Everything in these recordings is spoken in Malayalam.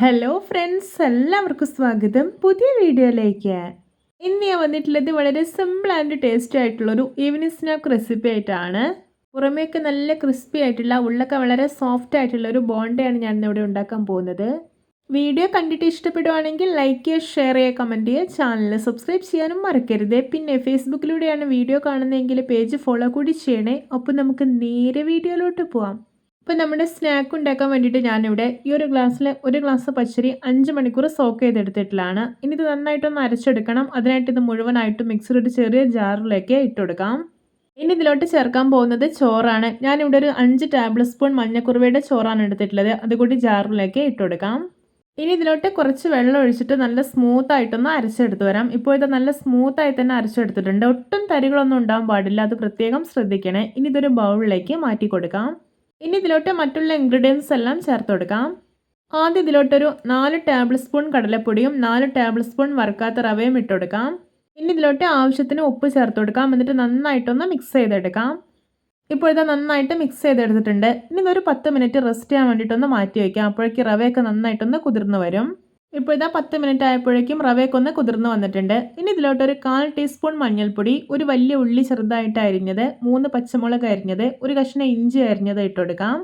ഹലോ ഫ്രണ്ട്സ് എല്ലാവർക്കും സ്വാഗതം. പുതിയ വീഡിയോയിലേക്ക്. ഇന്ന് ഞാൻ വന്നിട്ടുള്ളത് വളരെ സിമ്പിൾ ആൻഡ് ടേസ്റ്റി ആയിട്ടുള്ളൊരു ഈവനിങ് സ്നാക്ക് റെസിപ്പി ആയിട്ടാണ്. പുറമേക്ക് നല്ല ക്രിസ്പി ആയിട്ടുള്ള ഉള്ളൊക്കെ വളരെ സോഫ്റ്റ് ആയിട്ടുള്ള ഒരു ബോണ്ടയാണ് ഞാൻ ഇവിടെ ഉണ്ടാക്കാൻ പോകുന്നത്. വീഡിയോ കണ്ടിട്ട് ഇഷ്ടപ്പെടുവാണെങ്കിൽ ലൈക്ക് ചെയ്യുക ഷെയർ ചെയ്യുക കമന്റ് ചെയ്യുക. ചാനൽ സബ്സ്ക്രൈബ് ചെയ്യാനും മറക്കരുത്. പിന്നെ ഫേസ്ബുക്കിലൂടെയാണ് വീഡിയോ കാണുന്നതെങ്കിൽ പേജ് ഫോളോ കൂടി ചെയ്യണേ. അപ്പോൾ നമുക്ക് നേരെ വീഡിയോയിലോട്ട് പോവാം. ഇപ്പോൾ നമ്മുടെ സ്നാക്ക് ഉണ്ടാക്കാൻ വേണ്ടിയിട്ട് ഞാനിവിടെ ഈ ഒരു ഗ്ലാസ്സിൽ ഒരു ഗ്ലാസ് പച്ചരി അഞ്ച് മണിക്കൂർ സോക്ക് ചെയ്തെടുത്തിട്ടുള്ളതാണ്. ഇനി ഇത് നന്നായിട്ടൊന്ന് അരച്ചെടുക്കണം. അതിനായിട്ട് ഇത് മുഴുവനായിട്ട് ഒരു ചെറിയ ജാറിലേക്ക് ഇട്ടുകൊടുക്കാം ഇനി ഇതിലോട്ട് ചേർക്കാൻ പോകുന്നത് ചോറാണ്. ഞാനിവിടെ ഒരു അഞ്ച് ടേബിൾ സ്പൂൺ മഞ്ഞക്കുറുവയുടെ ചോറാണ് എടുത്തിട്ടുള്ളത്. അതുകൂടി ജാറിലേക്ക് ഇട്ടുകൊടുക്കാം ഇനി ഇതിലോട്ട് കുറച്ച് വെള്ളം ഒഴിച്ചിട്ട് നല്ല സ്മൂത്ത് ആയിട്ടൊന്ന് അരച്ചെടുത്ത് വരാം. ഇപ്പോൾ ഇത് നല്ല സ്മൂത്തായി തന്നെ അരച്ചെടുത്തിട്ടുണ്ട്. ഒട്ടും തരികളൊന്നും ഉണ്ടാകാൻ പാടില്ല. അത് പ്രത്യേകം ശ്രദ്ധിക്കണേ. ഇനി ഇതൊരു ബൗളിലേക്ക് മാറ്റി കൊടുക്കാം ഇനി ഇതിലോട്ട് മറ്റുള്ള ഇൻഗ്രീഡിയൻസ് എല്ലാം ചേർത്ത് കൊടുക്കാം. ആദ്യം ഇതിലോട്ടൊരു നാല് ടേബിൾ സ്പൂൺ കടലപ്പൊടിയും നാല് ടേബിൾ സ്പൂൺ വറുക്കാത്ത റവയും ഇട്ട് കൊടുക്കാം. ഇനി ഇതിലോട്ട് ആവശ്യത്തിന് ഉപ്പ് ചേർത്ത് കൊടുക്കാം. എന്നിട്ട് നന്നായിട്ടൊന്ന് മിക്സ് ചെയ്തെടുക്കാം. ഇപ്പോൾ ഇത് നന്നായിട്ട് മിക്സ് ചെയ്തെടുത്തിട്ടുണ്ട്. ഇനി ഇതൊരു പത്ത് മിനിറ്റ് റെസ്റ്റ് ചെയ്യാൻ വേണ്ടിയിട്ടൊന്ന് മാറ്റി വയ്ക്കാം. അപ്പോഴേക്ക് റവയൊക്കെ നന്നായിട്ടൊന്ന് കുതിർന്ന് വരും. ഇപ്പോൾ ഇതാ പത്ത് മിനിറ്റ് ആയപ്പോഴേക്കും റവയൊക്കൊന്ന് കുതിർന്ന് വന്നിട്ടുണ്ട്. ഇനി ഇതിലോട്ട് ഒരു കാൽ ടീസ്പൂൺ മഞ്ഞൾപ്പൊടി ഒരു വലിയ ഉള്ളി ചെറുതായിട്ട് അരിഞ്ഞത് മൂന്ന് പച്ചമുളക് അരിഞ്ഞത് ഒരു കഷ്ണം ഇഞ്ചി അരിഞ്ഞത് ഇട്ടുകൊടുക്കാം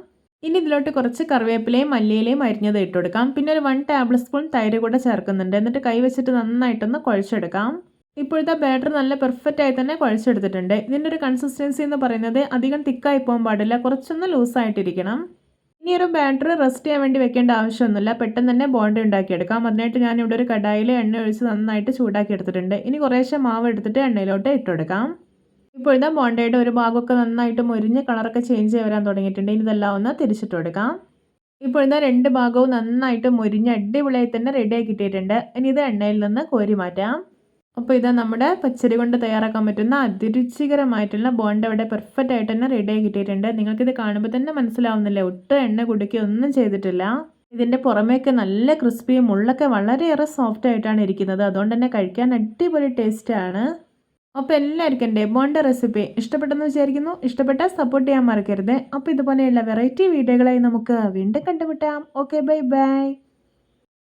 ഇനി ഇതിലോട്ട് കുറച്ച് കറിവേപ്പിലയും മല്ലിയിലയും അരിഞ്ഞത് ഇട്ടുകൊടുക്കാം പിന്നെ ഒരു വൺ ടേബിൾ സ്പൂൺ തൈര് കൂടെ ചേർക്കുന്നുണ്ട്. എന്നിട്ട് കൈവച്ചിട്ട് നന്നായിട്ടൊന്ന് കുഴച്ചെടുക്കാം. ഇപ്പോഴത്തെ ബാറ്റർ നല്ല പെർഫെക്റ്റ് ആയി തന്നെ കുഴച്ചെടുത്തിട്ടുണ്ട്. ഇതിന്റെ ഒരു കൺസിസ്റ്റൻസി എന്ന് പറയുന്നത് അധികം തിക്കായി പോകാൻ പാടില്ല. കുറച്ചൊന്ന് ലൂസായിട്ടിരിക്കണം ഇനി ഒരു ബാറ്റർ റെസ്റ്റ് ചെയ്യാൻ വേണ്ടി വെക്കേണ്ട ആവശ്യമൊന്നുമില്ല. പെട്ടെന്ന് തന്നെ ബോണ്ട ഉണ്ടാക്കിയെടുക്കാം. അതിനായിട്ട് ഞാൻ ഇവിടെ ഒരു കടായിൽ എണ്ണ ഒഴിച്ച് നന്നായിട്ട് ചൂടാക്കി എടുത്തിട്ടുണ്ട്. ഇനി കുറേശ്ശെ മാവ് എടുത്തിട്ട് എണ്ണയിലോട്ട് ഇട്ടെടുക്കാം ഇപ്പോൾ ഇതാ ബോണ്ടയുടെ ഒരു ഭാഗമൊക്കെ നന്നായിട്ട് മുരിഞ്ഞ് കളറൊക്കെ ചേഞ്ച് വരാൻ തുടങ്ങിയിട്ടുണ്ട്. ഇനി ഇതെല്ലാം ഒന്ന് തിരിച്ചിട്ട് കൊടുക്കാം. ഇപ്പോൾ ഇതാ രണ്ട് ഭാഗവും നന്നായിട്ട് മുരിഞ്ഞ് അടിപൊളിയായി തന്നെ റെഡിയായി കിട്ടിയിട്ടുണ്ട്. ഇനി ഇത് എണ്ണയിൽ നിന്ന് കോരി മാറ്റാം. അപ്പോൾ ഇതാ നമ്മുടെ പച്ചരി കൊണ്ട് തയ്യാറാക്കാൻ പറ്റുന്ന അതിരുചികരമായിട്ടുള്ള ബോണ്ട ഇവിടെ പെർഫെക്റ്റ് ആയിട്ട് തന്നെ റെഡി ആയി കിട്ടിയിട്ടുണ്ട്. നിങ്ങൾക്കിത് കാണുമ്പോൾ തന്നെ മനസ്സിലാവുന്നില്ല? ഒട്ടും എണ്ണ കുടിക്കുക ഒന്നും ചെയ്തിട്ടില്ല. ഇതിന്റെ പുറമേക്ക് നല്ല ക്രിസ്പിയും ഉള്ളൊക്കെ വളരെയേറെ സോഫ്റ്റ് ആയിട്ടാണ് ഇരിക്കുന്നത്. അതുകൊണ്ട് തന്നെ കഴിക്കാൻ അടിപൊളി ടേസ്റ്റാണ് അപ്പോൾ എല്ലാവർക്കും എന്റെ ബോണ്ട റെസിപ്പി ഇഷ്ടപ്പെട്ടെന്ന് വിചാരിക്കുന്നു. ഇഷ്ടപ്പെട്ടാൽ സപ്പോർട്ട് ചെയ്യാൻ മറക്കരുത്. അപ്പോൾ ഇതുപോലെയുള്ള വെറൈറ്റി വീഡിയോകളായി നമുക്ക് വീണ്ടും കണ്ടുമുട്ടാം. Okay bye bye